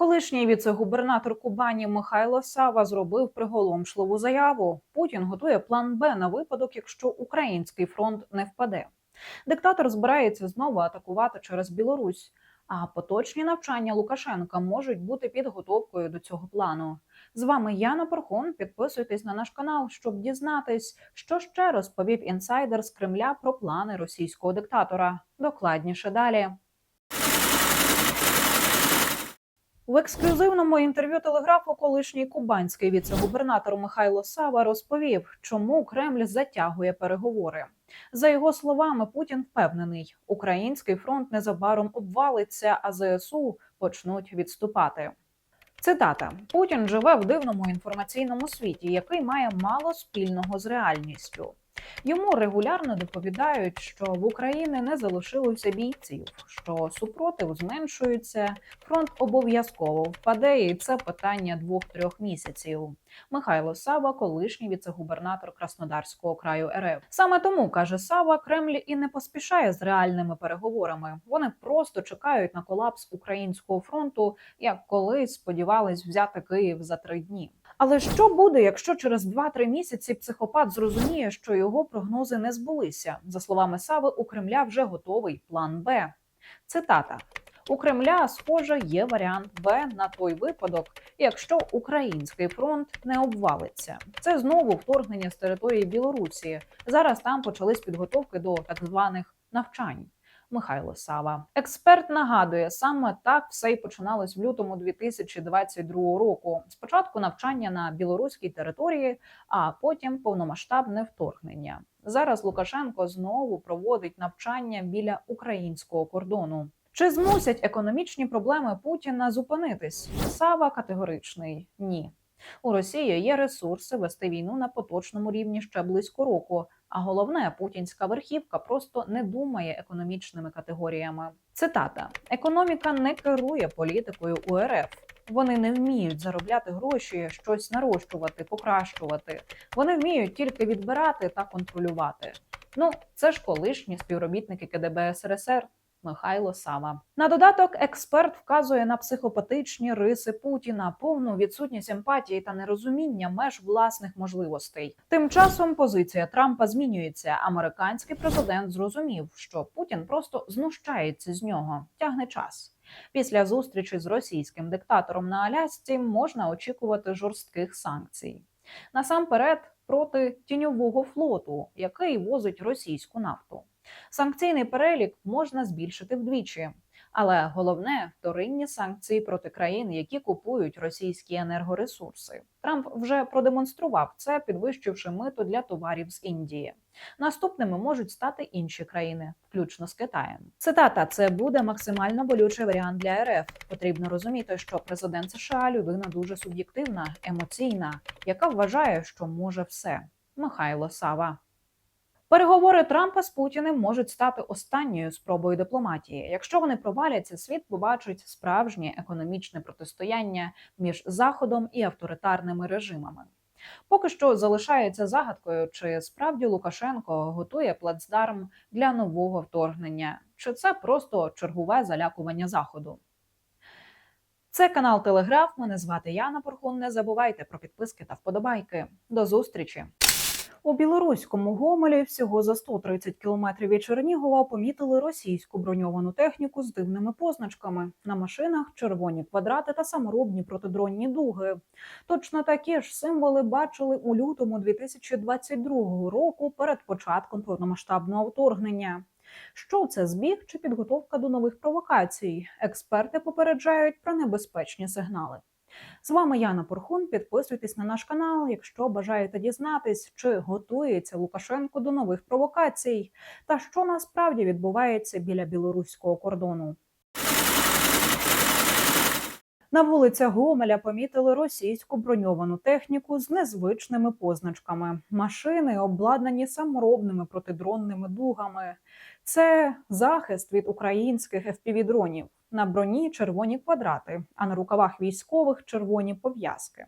Колишній віце-губернатор Кубані Михайло Сава зробив приголомшливу заяву. Путін готує план Б на випадок, якщо український фронт не впаде. Диктатор збирається знову атакувати через Білорусь. А поточні навчання Лукашенка можуть бути підготовкою до цього плану. З вами Яна Порхон. Підписуйтесь на наш канал, щоб дізнатись, що ще розповів інсайдер з Кремля про плани російського диктатора. Докладніше далі. В ексклюзивному інтерв'ю телеграфу колишній кубанський віце-губернатор Михайло Сава розповів, чому Кремль затягує переговори. За його словами, Путін впевнений, український фронт незабаром обвалиться, а ЗСУ почнуть відступати. Цитата: Путін живе в дивному інформаційному світі, який має мало спільного з реальністю. Йому регулярно доповідають, що в Україні не залишилося бійців, що супротив зменшується, фронт обов'язково впаде, і це питання двох-трьох місяців. Михайло Сава, колишній віце-губернатор Краснодарського краю РФ. Саме тому каже Сава, Кремль і не поспішає з реальними переговорами. Вони просто чекають на колапс українського фронту, як колись сподівались взяти Київ за три дні. Але що буде, якщо через 2-3 місяці психопат зрозуміє, що його прогнози не збулися? За словами Сави, у Кремля вже готовий план Б. Цитата. У Кремля, схоже, є варіант Б на той випадок, якщо український фронт не обвалиться. Це знову вторгнення з території Білорусі. Зараз там почались підготовки до так званих навчань. Михайло Сава, експерт нагадує, саме так все й починалось в лютому 2022 року. Спочатку навчання на білоруській території, а потім повномасштабне вторгнення. Зараз Лукашенко знову проводить навчання біля українського кордону. Чи змусять економічні проблеми Путіна зупинитись? Сава категоричний ні. У Росії є ресурси вести війну на поточному рівні ще близько року. А головне, путінська верхівка просто не думає економічними категоріями. Цитата: економіка не керує політикою УРФ. Вони не вміють заробляти гроші, щось нарощувати, покращувати. Вони вміють тільки відбирати та контролювати. Ну, це ж колишні співробітники КДБ СРСР. Михайло Сава на додаток експерт вказує на психопатичні риси Путіна, повну відсутність емпатії та нерозуміння меж власних можливостей. Тим часом позиція Трампа змінюється. Американський президент зрозумів, що Путін просто знущається з нього, тягне час. Після зустрічі з російським диктатором на Алясці можна очікувати жорстких санкцій. Насамперед проти тіньового флоту, який возить російську нафту. Санкційний перелік можна збільшити вдвічі, але головне вторинні санкції проти країн, які купують російські енергоресурси. Трамп вже продемонстрував це, підвищивши мито для товарів з Індії. Наступними можуть стати інші країни, включно з Китаєм. Цитата: це буде максимально болючий варіант для РФ. Потрібно розуміти, що президент США людина дуже суб'єктивна, емоційна, яка вважає, що може все. Михайло Сава. Переговори Трампа з Путіним можуть стати останньою спробою дипломатії. Якщо вони проваляться, світ побачить справжнє економічне протистояння між заходом і авторитарними режимами. Поки що залишається загадкою, чи справді Лукашенко готує плацдарм для нового вторгнення, чи це просто чергове залякування заходу. Це канал Телеграф. Мене звати Яна Порхун. Не забувайте про підписки та вподобайки. До зустрічі. У білоруському Гомелі всього за 130 кілометрів від Чернігова помітили російську броньовану техніку з дивними позначками. На машинах червоні квадрати та саморобні протидронні дуги. Точно такі ж символи бачили у лютому 2022 року перед початком повномасштабного вторгнення. Що це збіг чи підготовка до нових провокацій? Експерти попереджають про небезпечні сигнали. З вами Яна Порхун. Підписуйтесь на наш канал, якщо бажаєте дізнатись, чи готується Лукашенко до нових провокацій, та що насправді відбувається біля білоруського кордону. На вулицях Гомеля помітили російську броньовану техніку з незвичними позначками. Машини обладнані саморобними протидронними дугами. Це захист від українських FPV-дронів. На броні червоні квадрати, а на рукавах військових червоні пов'язки.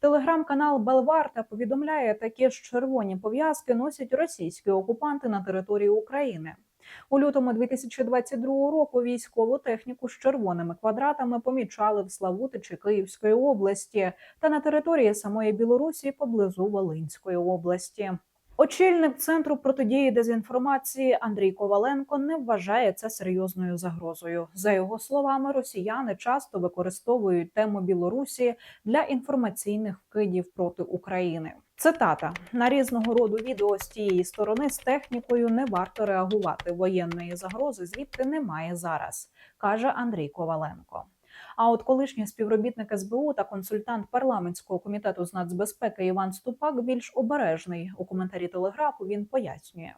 Телеграм-канал Белварта повідомляє, такі ж червоні пов'язки носять російські окупанти на території України. У лютому 2022 року військову техніку з червоними квадратами помічали в Славутичі Київської області та на території самої Білорусі поблизу Волинської області. Очільник центру протидії дезінформації Андрій Коваленко не вважає це серйозною загрозою. За його словами, росіяни часто використовують тему Білорусі для інформаційних вкидів проти України. Цитата на різного роду відео з тієї сторони з технікою не варто реагувати. Воєнної загрози звідти немає зараз, каже Андрій Коваленко. А от колишній співробітник СБУ та консультант парламентського комітету з нацбезпеки Іван Ступак більш обережний у коментарі телеграфу. Він пояснює,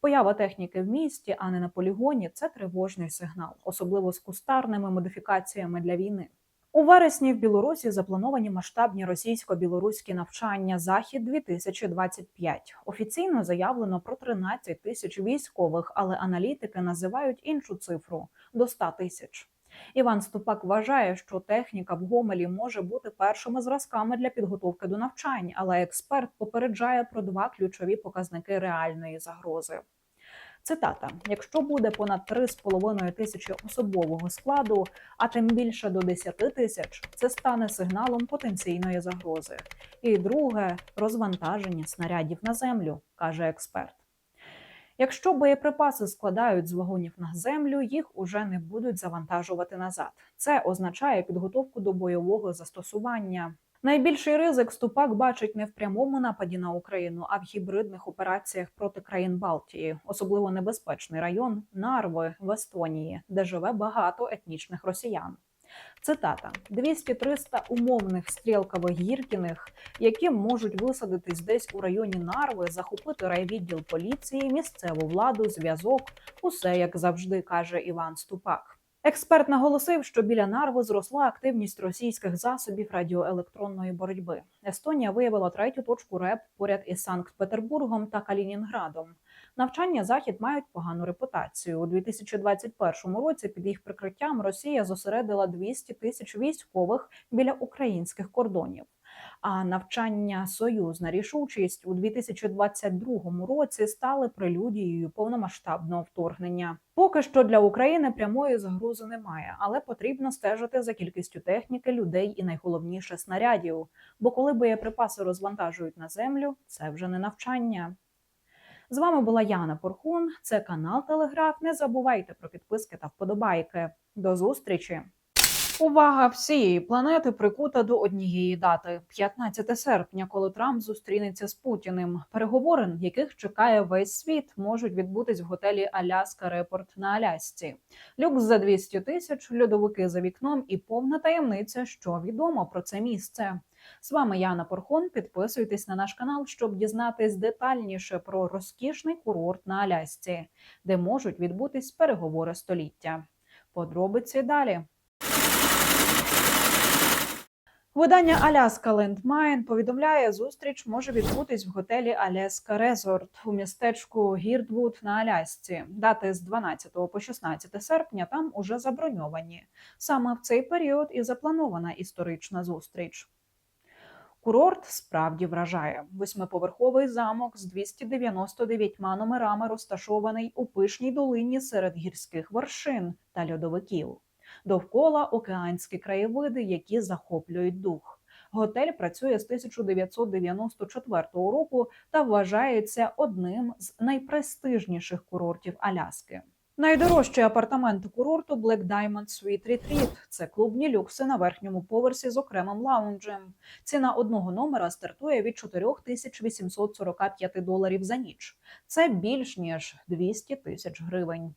поява техніки в місті, а не на полігоні це тривожний сигнал, особливо з кустарними модифікаціями для війни. У вересні в Білорусі заплановані масштабні російсько-білоруські навчання Захід 2025 Офіційно заявлено про 13 тисяч військових, але аналітики називають іншу цифру до 100 тисяч. Іван Ступак вважає, що техніка в Гомелі може бути першими зразками для підготовки до навчань, але експерт попереджає про два ключові показники реальної загрози. Цитата: якщо буде понад 3,5 тисячі особового складу, а тим більше до 10 тисяч, це стане сигналом потенційної загрози. І друге розвантаження снарядів на землю, каже експерт. Якщо боєприпаси складають з вагонів на землю, їх уже не будуть завантажувати назад. Це означає підготовку до бойового застосування. Найбільший ризик Ступак бачить не в прямому нападі на Україну, а в гібридних операціях проти країн Балтії, особливо небезпечний район Нарви в Естонії, де живе багато етнічних росіян. Цитата: 200-300 умовних стрілкових гіркіних, які можуть висадитись десь у районі Нарви, захопити райвідділ поліції, місцеву владу, зв'язок, усе як завжди каже Іван Ступак. Експерт наголосив, що біля Нарви зросла активність російських засобів радіоелектронної боротьби. Естонія виявила третю точку РЕП поряд із Санкт-Петербургом та Калінінградом. Навчання захід мають погану репутацію у 2021 році. Під їх прикриттям Росія зосередила 200 тисяч військових біля українських кордонів. А навчання союзна рішучість у 2022 році стали прелюдією повномасштабного вторгнення. Поки що для України прямої загрози немає, але потрібно стежити за кількістю техніки, людей і найголовніше снарядів. Бо коли боєприпаси розвантажують на землю, це вже не навчання. З вами була Яна Порхун. Це канал Телеграф. Не забувайте про підписки та вподобайки. До зустрічі! Увага всієї планети прикута до однієї дати 15 серпня, коли Трамп зустрінеться з Путіним. Переговори, яких чекає весь світ, можуть відбутись в готелі Аляска Репорт на Алясці. Люкс за 200 тисяч, льодовики за вікном і повна таємниця, що відомо про це місце. З вами Яна Порхон. Підписуйтесь на наш канал, щоб дізнатись детальніше про розкішний курорт на Алясці, де можуть відбутись переговори століття. Подробиці далі. Видання Аляска Лендмайн повідомляє, зустріч може відбутись в готелі Аляска Резорт у містечку Гірдвуд на Алясці. Дати з 12 по 16 серпня там уже заброньовані. Саме в цей період і запланована історична зустріч. Курорт справді вражає. Восьмиповерховий замок з 299 номерами розташований у пишній долині серед гірських вершин та льодовиків довкола океанські краєвиди, які захоплюють дух. Готель працює з 1994 року та вважається одним з найпрестижніших курортів Аляски. Найдорожчі апартаменти курорту Black Diamond Suite Retreat – це клубні люкси на верхньому поверсі з окремим лаунджем. Ціна одного номера стартує від 4845 доларів за ніч. Це більш ніж 200 тисяч гривень.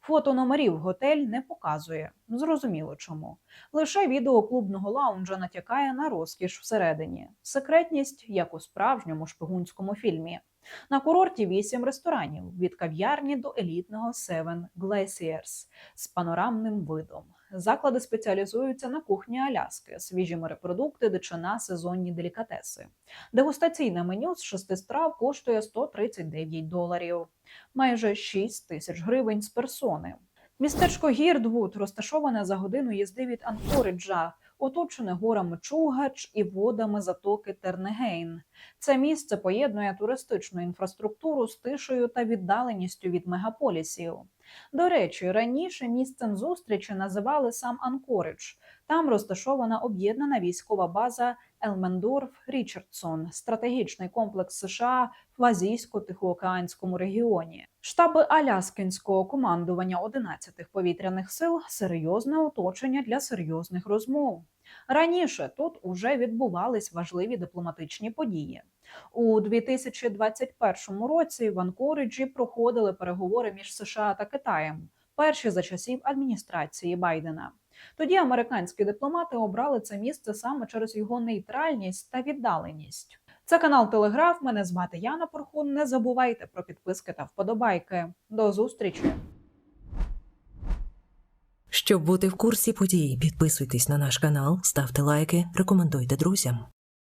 Фото номерів готель не показує. Зрозуміло чому. Лише відео клубного лаунжа натякає на розкіш всередині. Секретність, як у справжньому шпигунському фільмі. На курорті вісім ресторанів від кав'ярні до елітного Seven Glaciers з панорамним видом. Заклади спеціалізуються на кухні Аляски, свіжі морепродукти, дичина, сезонні делікатеси. Дегустаційне меню з шести страв коштує 139 доларів, майже 6 тисяч гривень з персони. Містечко Гірдвуд розташоване за годину їзди від Анкориджа, оточене горами Чугач і водами затоки Тернегейн. Це місце поєднує туристичну інфраструктуру з тишею та віддаленістю від мегаполісів. До речі, раніше місцем зустрічі називали сам Анкоридж. Там розташована об'єднана військова база Елмендорф Річардсон, стратегічний комплекс США в азійсько-тихоокеанському регіоні. Штаби Аляскінського командування 11-х повітряних сил серйозне оточення для серйозних розмов. Раніше тут уже відбувались важливі дипломатичні події. У 2021 році в Анкориджі проходили переговори між США та Китаєм, перші за часів адміністрації Байдена. Тоді американські дипломати обрали це місце саме через його нейтральність та віддаленість. Це канал Телеграф. Мене звати Яна Порхун. Не забувайте про підписки та вподобайки. До зустрічі! Щоб бути в курсі подій, підписуйтесь на наш канал, ставте лайки, рекомендуйте друзям.